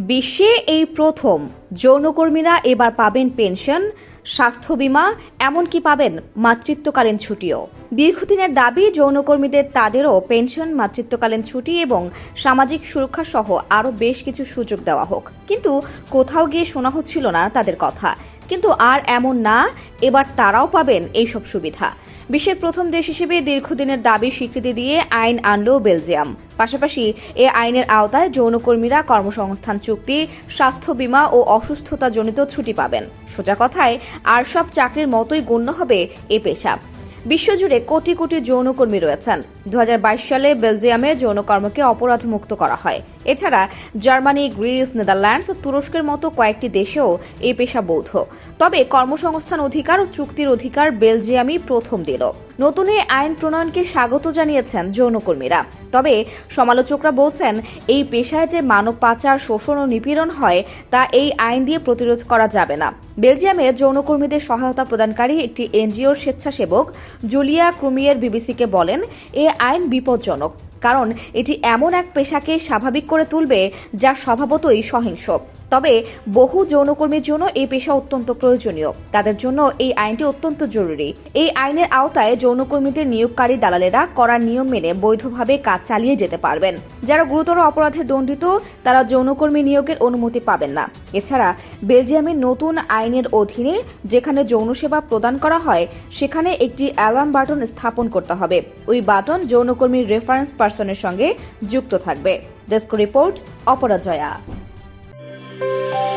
বিশ্বে এই প্রথম যৌনকর্মীরা এবার পাবেন পেনশন, স্বাস্থ্য বীমা, এমনকি পাবেন মাতৃত্বকালীন ছুটিও। দীর্ঘদিনের দাবি, যৌনকর্মীদের তাদেরও পেনশন, মাতৃত্বকালীন ছুটি এবং সামাজিক সুরক্ষা সহ আরও বেশ কিছু সুযোগ দেওয়া হোক। কিন্তু কোথাও গিয়ে শোনা হচ্ছিল না তাদের কথা। কিন্তু আর এমন না, এবার তারাও পাবেন এইসব সুবিধা। বিশ্বের প্রথম দেশ হিসেবে দীর্ঘদিনের দাবি স্বীকৃতি দিয়ে আইন আনল বেলজিয়াম। পাশাপাশি এ আইনের আওতায় যৌনকর্মীরা কর্মসংস্থান চুক্তি, স্বাস্থ্য বীমা ও অসুস্থতাজনিত ছুটি পাবেন। সোজা কথায়, আর সব চাকরির মতোই গণ্য হবে এ পেশা বিশ্বজুড়ে কোটি কোটি যৌনকর্মী রয়েছেন। দু হাজার বাইশ সালে বেলজিয়ামে যৌনকর্মকে অপরাধমুক্ত করা হয়। এছাড়া জার্মানি, গ্রিস, নেদারল্যান্ডস ও তুরস্কের মতো কয়েকটি দেশেও এই পেশা বৌদ্ধ। তবে কর্মসংস্থান অধিকার ও চুক্তির অধিকার বেলজিয়ামই প্রথম দিল। নতুন এই আইন প্রণয়নকে স্বাগত জানিয়েছেন যৌনকর্মীরা। তবে সমালোচকরা বলছেন, এই পেশায় যে মানব পাচার, শোষণ ও নিপীড়ন হয়, তা এই আইন দিয়ে প্রতিরোধ করা যাবে না। বেলজিয়ামে যৌনকর্মীদের সহায়তা প্রদানকারী একটি এনজিওর স্বেচ্ছাসেবক জুলিয়া ক্রুমিয়ের বিবিসিকে বলেন, এ আইন বিপজ্জনক। কারণ এটি এমন এক পেশাকে স্বাভাবিক করে তুলবে যা স্বভাবতই সহিংস। তবে বহু যৌনকর্মীর জন্য এই পেশা অত্যন্ত প্রয়োজনীয়। তাদের জন্য এই আইনটি অত্যন্ত জরুরি। এই আইনের আওতায় যৌনকর্মীদের নিয়োগকারী দালালেরা করা নিয়ম মেনে বৈধভাবে কাজ চালিয়ে যেতে পারবেন। যারা গুরুতর অপরাধে দণ্ডিত, তারা যৌনকর্মী নিয়োগের অনুমতি পাবেন না। এছাড়া বেলজিয়ামের নতুন আইনের অধীনে যেখানে যৌন সেবা প্রদান করা হয়, সেখানে একটি অ্যালার্ম বাটন স্থাপন করতে হবে। ওই বাটন যৌনকর্মীর রেফারেন্স পার্সনের সঙ্গে যুক্ত থাকবে। Desk report, Aparajaya. Bye.